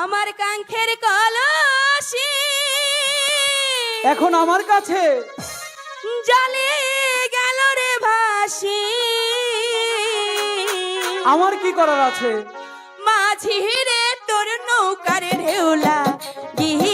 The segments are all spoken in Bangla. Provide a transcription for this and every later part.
আমার কাঙ্ক্ষের কলসি। এখন আমার কাছে। জলে গেল রে ভাসি। আমার কি করার আছে? মাঝি রে তোর নৌকার ঢেউলা গিয়া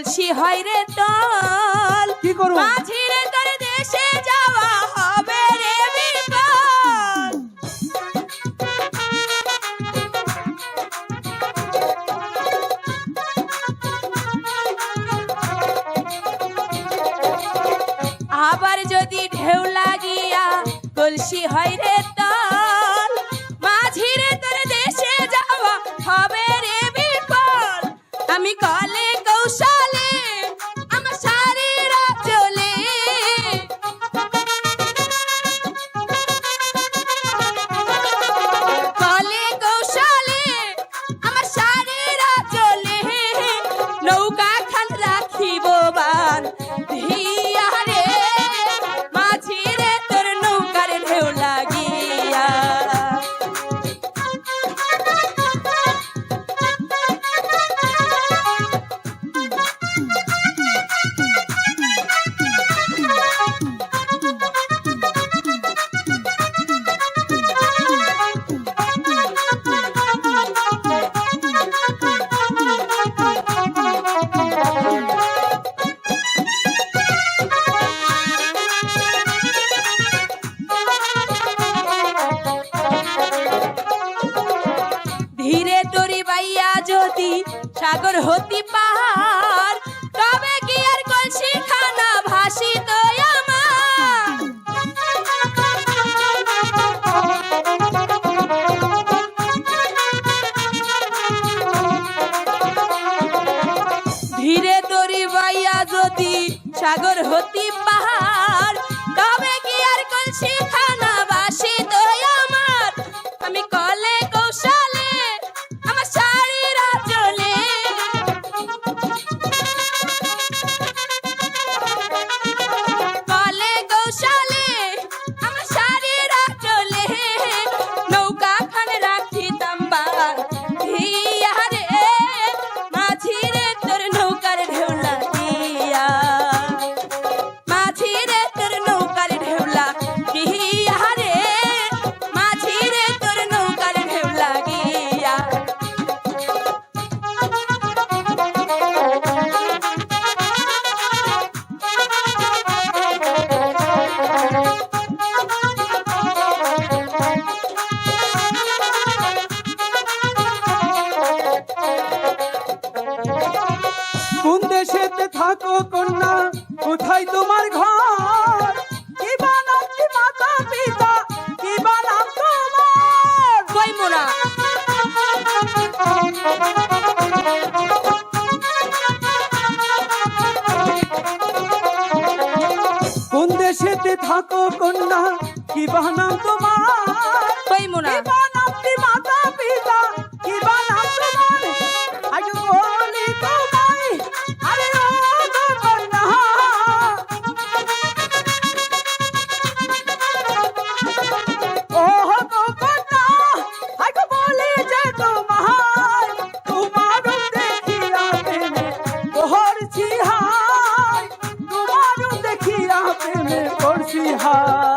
কলসি হয় রে তল কি করব? মাঝিরে তোর দেশে যাওয়া হবে রে বিপদ আবার যদি ঢেউ লাগিয়া কলসি হয় রে তল মাঝিরে তোর দেশে যাওয়া হবে রে বিপদ আমি কলে heat. বাইয়া সাগর হতি পাহাড়। তবে কি আর কলসি খানা ভাসি তো ধীরে তরি বাইয়া যদি সাগর হতি পাহাড় কন্যা কোথায় তোমার ঘর? কি বানাম কি মাতা পিতা? কি বানাম তোমার? কই মোরা কোন দেশেতে থাকো কন্যা কি বানাম তোমার? কই মোরা বিহার